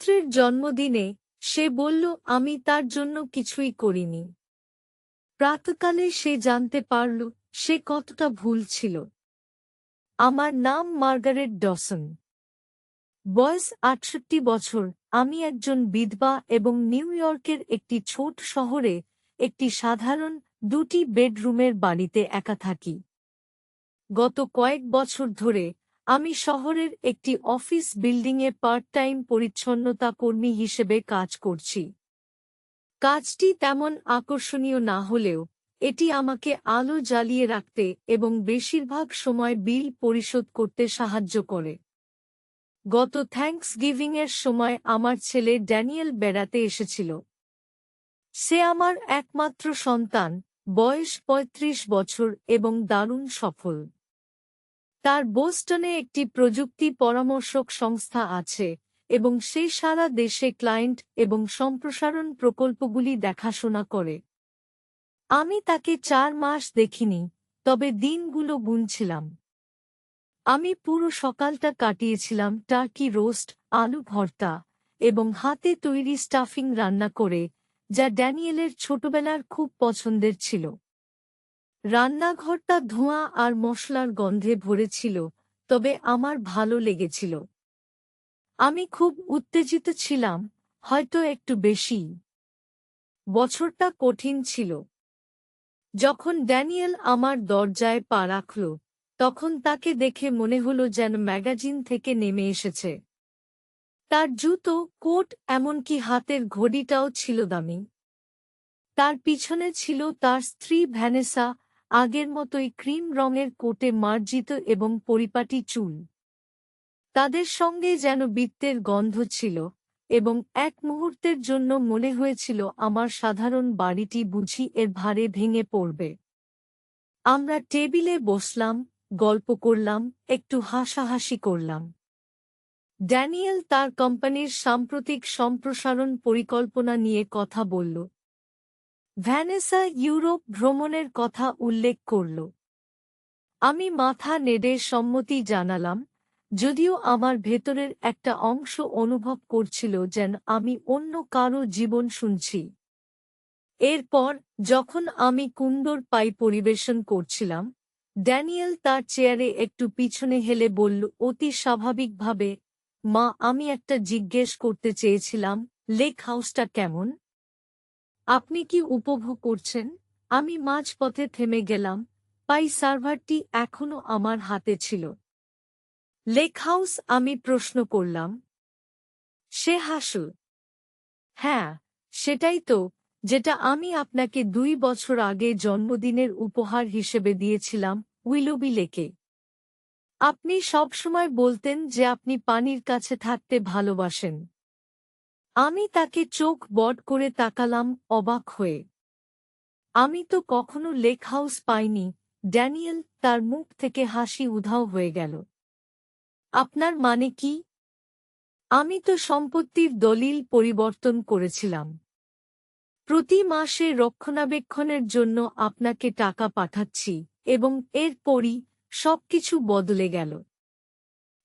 পুত্রের জন্মদিনে সে বলল, আমি তার জন্য কিছুই করিনি। প্রাতকালে সে জানতে পারল, সে কতটা ভুল ছিল। আমার নাম মার্গারেট ডসন। বয়স আটষট্টি বছর। আমি একজন বিধবা এবং নিউ ইয়র্কের একটি ছোট শহরে একটি সাধারণ দুটি বেডরুমের বাড়িতে একা থাকি। গত কয়েক বছর ধরে আমি শহরের একটি অফিস বিল্ডিংয়ে পার্ট টাইম পরিচ্ছন্নতা কর্মী হিসেবে কাজ করছি। কাজটি তেমন আকর্ষণীয় না হলেও, এটি আমাকে আলো জ্বালিয়ে রাখতে এবং বেশিরভাগ সময় বিল পরিশোধ করতে সাহায্য করে। গত থ্যাঙ্কস গিভিংয়ের সময় আমার ছেলে ড্যানিয়েল বেড়াতে এসেছিল। সে আমার একমাত্র সন্তান, বয়স ৩৫ বছর এবং দারুণ সফল। তার বোস্টনে একটি প্রযুক্তি পরামর্শক সংস্থা আছে, এবং সে সারা দেশে ক্লায়েন্ট এবং সম্প্রসারণ প্রকল্পগুলি দেখাশোনা করে। আমি তাকে চার মাস দেখিনি, তবে দিনগুলো গুনছিলাম। আমি পুরো সকালটা কাটিয়েছিলাম টার্কি রোস্ট, আলু ভর্তা এবং হাতে তৈরি স্টাফিং রান্না করে, যা ড্যানিয়েলের ছোটবেলার খুব পছন্দের ছিল। রান্নাঘরটা ধোঁয়া আর মশলার গন্ধে ভরেছিল, তবে আমার ভালো লেগেছিল। আমি খুব উত্তেজিত ছিলাম, হয়তো একটু বেশি। বছরটা কঠিন ছিল। যখন ড্যানিয়েল আমার দরজায় পা রাখল, তখন তাকে দেখে মনে হলো যেন ম্যাগাজিন থেকে নেমে এসেছে। তার জুতো, কোট, এমনকি হাতের ঘড়িটাও ছিল দামি। তার পিছনে ছিল তার স্ত্রী ভ্যানেসা আগের মতোই ক্রিম রঙের কোটে মার্জিত এবং পরিপাটি চুল। তাদের সঙ্গে যেন বৃত্তের গন্ধ ছিল এবং এক মুহূর্তের জন্য মনে হয়েছিল, আমার সাধারণ বাড়িটি বুঝি এর ভারে ভেঙে পড়বে। আমরা টেবিলে বসলাম, গল্প করলাম, একটু হাসাহাসি করলাম। ড্যানিয়েল তার কোম্পানির সাম্প্রতিক সম্প্রসারণ পরিকল্পনা নিয়ে কথা বলল ভ্যানেসা ইউরোপ ভ্রমণের কথা উল্লেখ করল। আমি মাথা নেড়ে সম্মতি জানালাম, যদিও আমার ভেতরের একটা অংশ অনুভব করছিল যেন আমি অন্য কারও জীবন শুনছি। এরপর, যখন আমি কুন্দর পাই পরিবেশন করছিলাম, ড্যানিয়েল তার চেয়ারে একটু পিছনে হেলে বলল, অতি স্বাভাবিকভাবে, মা, আমি একটা জিজ্ঞেস করতে চেয়েছিলাম, লেক হাউসটা কেমন? আপনি কি উপভোগ করছেন? আমি মাঝপথে থেমে গেলাম। পাই সার্ভারটি এখনও আমার হাতে ছিল। লেক হাউস আমি প্রশ্ন করলাম। সে হাসল। হ্যাঁ সেটাই তো, যেটা আমি আপনাকে দুই বছর আগে জন্মদিনের উপহার হিসেবে দিয়েছিলাম, উইলবি লেকে। আপনি সবসময় বলতেন যে আপনি পানির কাছে থাকতে ভালোবাসেন। আমি তাকে চোখ বড় করে তাকালাম অবাক হয়ে। আমি তো কখনো লেক হাউস পাইনি, ড্যানিয়েল তার মুখ থেকে হাসি উধাও হয়ে গেল। আপনার মানে কি? আমি তো সম্পত্তির দলিল পরিবর্তন করেছিলাম। প্রতি মাসে রক্ষণাবেক্ষণের জন্য আপনাকে টাকা পাঠাচ্ছি এবং এরপরই সবকিছু বদলে গেল।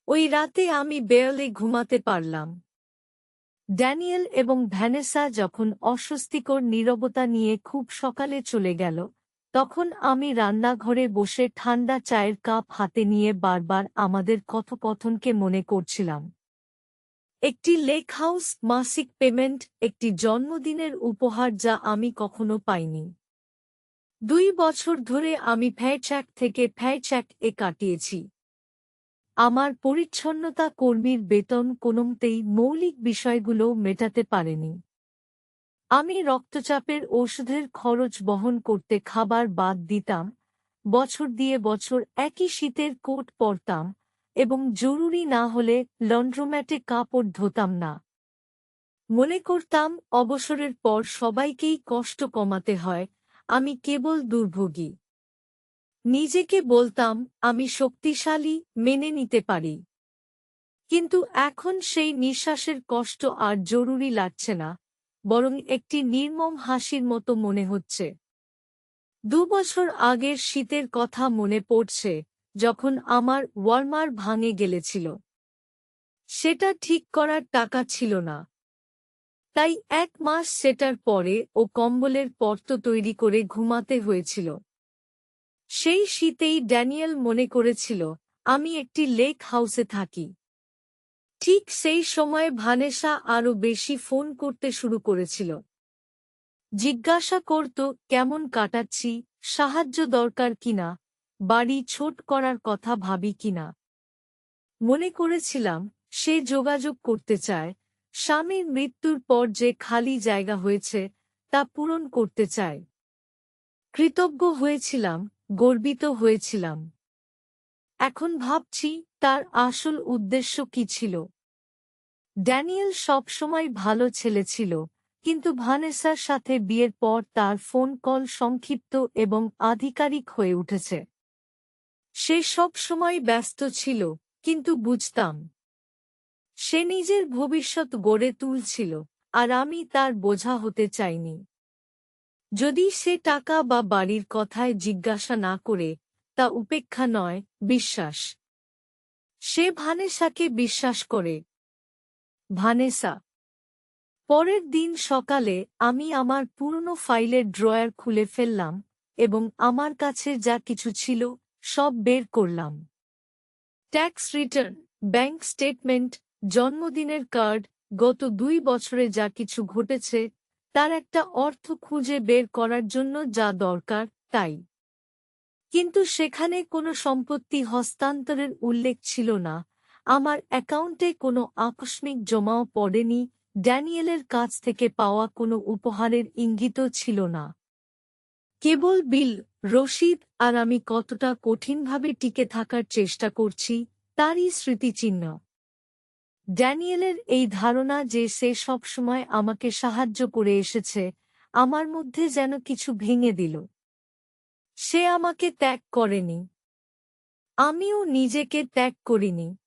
ওই রাতে আমি বেয়ালে ঘুমাতে পারলাম। ড্যানিয়েল এবং ভ্যানেসা যখন অস্বস্তিকর নীরবতা নিয়ে খুব সকালে চলে গেল, তখন আমি রান্নাঘরে বসে ঠান্ডা চায়ের কাপ হাতে নিয়ে বারবার আমাদের কথোপথনকে মনে করছিলাম। একটি লেক হাউস মাসিক পেমেন্ট একটি জন্মদিনের উপহার যা আমি কখনো পাইনি। দুই বছর ধরে আমি ফ্যাচ্যাক থেকে ফ্যাচ্যাক এ কাটিয়েছি। আমার পরিচ্ছন্নতা কর্মীর বেতন কোনোমতেই মৌলিক বিষয়গুলো মেটাতে পারেনি। আমি রক্তচাপের ওষুধের খরচ বহন করতে খাবার বাদ দিতাম, বছর দিয়ে বছর একই শীতের কোট পরতাম এবং জরুরি না হলে লন্ড্রোম্যাটে কাপড় ধোতাম না। মনে করতাম অবসরের পর সবাইকেই কষ্ট কমাতে হয়, আমি কেবল দুর্ভোগী। নিজেকে বলতাম, আমি শক্তিশালী, মেনে নিতে পারি। কিন্তু এখন সেই নিঃশ্বাসের কষ্ট আর জরুরি লাগছে না, বরং একটি নির্মম হাসির মতো মনে হচ্ছে। দুবছর আগের শীতের কথা মনে পড়ছে, যখন আমার ওয়ার্মার ভাঙে গেলেছিল। সেটা ঠিক করার টাকা ছিল না। তাই এক মাস সেটার পরে ও কম্বলের পর্ত তৈরি করে ঘুমাতে হয়েছিল। সেই শীতেই ড্যানিয়েল মনে করেছিল, আমি একটি লেক হাউসে থাকি। ঠিক সেই সময় ভানেসা আরও বেশি ফোন করতে শুরু করেছিল। জিজ্ঞাসা করত কেমন কাটাচ্ছি? সাহায্য দরকার কিনা বাড়ি ছোট করার কথা ভাবি কিনা মনে করেছিলাম, সে যোগাযোগ করতে চায়, স্বামীর মৃত্যুর পর যে খালি জায়গা হয়েছে, তা পূরণ করতে চায়। কৃতজ্ঞ হয়েছিলাম গর্বিত হয়েছিলাম। এখন ভাবছি, তার আসল উদ্দেশ্য কি ছিল? ড্যানিয়েল সবসময় ভালো ছেলে ছিল, কিন্তু ভানেসার সাথে বিয়ের পর তার ফোন কল সংক্ষিপ্ত এবং আধিকারিক হয়ে উঠেছে। সে সব সময় ব্যস্ত ছিল, কিন্তু বুঝতাম। সে নিজের ভবিষ্যৎ গড়ে তুলছিল, আর আমি তার বোঝা হতে চাইনি। যদি সে টাকা বা বাড়ির কথায় জিজ্ঞাসা না করে, তা উপেক্ষা নয়, বিশ্বাস। সে ভানেসাকে বিশ্বাস করে। ভানেসা পরের দিন সকালে আমি আমার পুরনো ফাইলের ড্রয়ার খুলে ফেললাম এবং আমার কাছে যা কিছু ছিল, সব বের করলাম। ট্যাক্স রিটার্ন, ব্যাংক স্টেটমেন্ট, জন্মদিনের কার্ড, গত দুই বছরে যা কিছু ঘটেছে তার একটা অর্থ খুঁজে বের করার জন্য যা দরকার, তাই। কিন্তু সেখানে কোনো সম্পত্তি হস্তান্তরের উল্লেখ ছিল না। আমার অ্যাকাউন্টে কোনো আকস্মিক জমাও পড়েনি, ড্যানিয়েলের কাছ থেকে পাওয়া কোনো উপহারের ইঙ্গিতও ছিল না। কেবল বিল রশিদ আর আমি কতটা কঠিনভাবে টিকে থাকার চেষ্টা করছি, তারই স্মৃতিচিহ্ন। ড্যানিয়েলের এই ধারণা যে সে সবসময় আমাকে সাহায্য করে এসেছে, আমার মধ্যে যেন কিছু ভেঙে দিল। সে আমাকে ত্যাগ করেনি। আমিও নিজেকে ত্যাগ করিনি।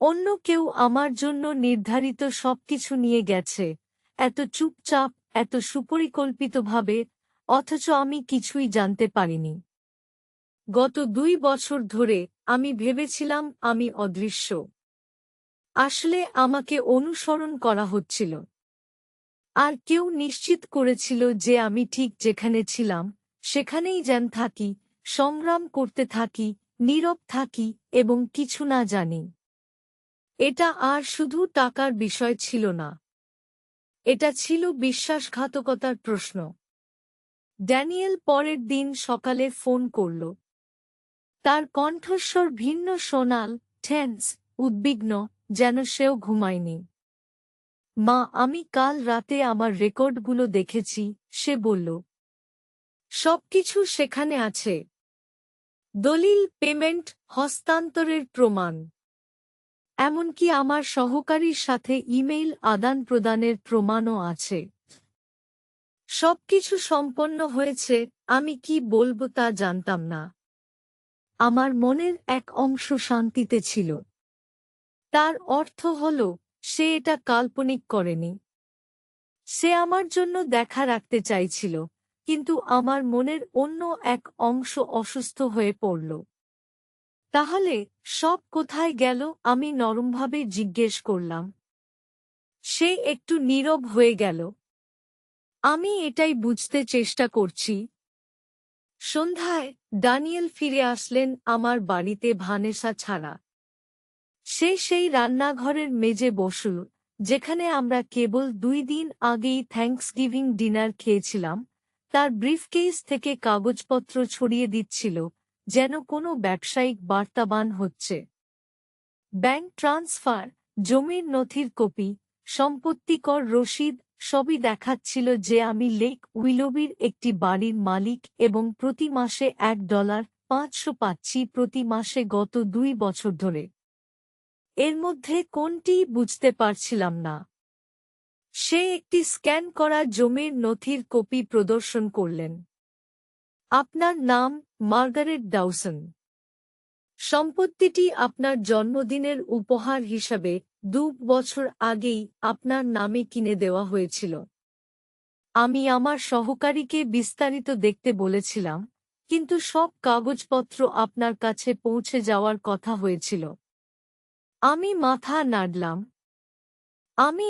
অন্য কেউ আমার জন্য নির্ধারিত সবকিছু নিয়ে গেছে, এত চুপচাপ, এত সুপরিকল্পিতভাবে, অথচ আমি কিছুই জানতে পারিনি। গত দুই বছর ধরে আমি ভেবেছিলাম আমি অদৃশ্য। আসলে আমাকে অনুসরণ করা হচ্ছিল। আর কেউ নিশ্চিত করেছিল যে আমি ঠিক যেখানে ছিলাম, সেখানেই যেন থাকি, সংগ্রাম করতে থাকি, নীরব থাকি এবং কিছু না জানি। এটা আর শুধু টাকার বিষয় ছিল না। এটা ছিল বিশ্বাসঘাতকতার প্রশ্ন। ড্যানিয়েল পরের দিন সকালে ফোন করল। তার কণ্ঠস্বর ভিন্ন, সোনাল, ঠেন্স, উদ্বিগ্ন যেন সেও ঘুমায়নি। মা, আমি কাল রাতে আমার রেকর্ডগুলো দেখেছি, সে বলল। সবকিছু সেখানে আছে। দলিল, পেমেন্ট, হস্তান্তরের প্রমাণ। এমনকি আমার সহকারীর সাথে ইমেইল আদান প্রদানের প্রমাণও আছে। সবকিছু সম্পন্ন হয়েছে, আমি কি বলব তা জানতাম না। আমার মনের এক অংশ শান্তিতে ছিল। তার অর্থ হল, সে এটা কাল্পনিক করেনি। সে আমার জন্য দেখা রাখতে চাইছিল, কিন্তু আমার মনের অন্য এক অংশ অসুস্থ হয়ে পড়ল। তাহলে সব কোথায় গেল আমি নরমভাবে জিজ্ঞেস করলাম। সে একটু নীরব হয়ে গেল। আমি এটাই বুঝতে চেষ্টা করছি। সন্ধ্যায় ডানিয়েল ফিরে আসলেন আমার বাড়িতে ভানেসা ছাড়া। সে সেই রান্নাঘরের মেজে বসল, যেখানে আমরা কেবল দুই দিন আগেই থ্যাঙ্কসগিভিং ডিনার খেয়েছিলাম। তার ব্রিফকেস থেকে কাগজপত্র ছড়িয়ে দিচ্ছিল, যেন কোনো ব্যবসায়িক বার্তাবান হচ্ছে। ব্যাংক ট্রান্সফার, জমির নথির কপি, সম্পত্তিকর রসিদ সবই দেখাচ্ছিল যে আমি লেক উইলোবির একটি বাড়ির মালিক এবং প্রতি মাসে এক ডলার পাঁচশো পাচ্ছি প্রতি মাসে গত দুই বছর ধরে। এর মধ্যে কোনটি বুঝতে পারছিলাম না। সে একটি স্ক্যান করা জমির নথির কপি প্রদর্শন করলেন। আপনার নাম মার্গারেট ডাউসন। সম্পত্তিটি আপনার জন্মদিনের উপহার হিসাবে দু বছর আগেই আপনার নামে কিনে দেওয়া হয়েছিল। আমি আমার সহকারীকে বিস্তারিত দেখতে বলেছিলাম, কিন্তু সব কাগজপত্র আপনার কাছে পৌঁছে যাওয়ার কথা হয়েছিল। আমি মাথা নাড়লাম। আমি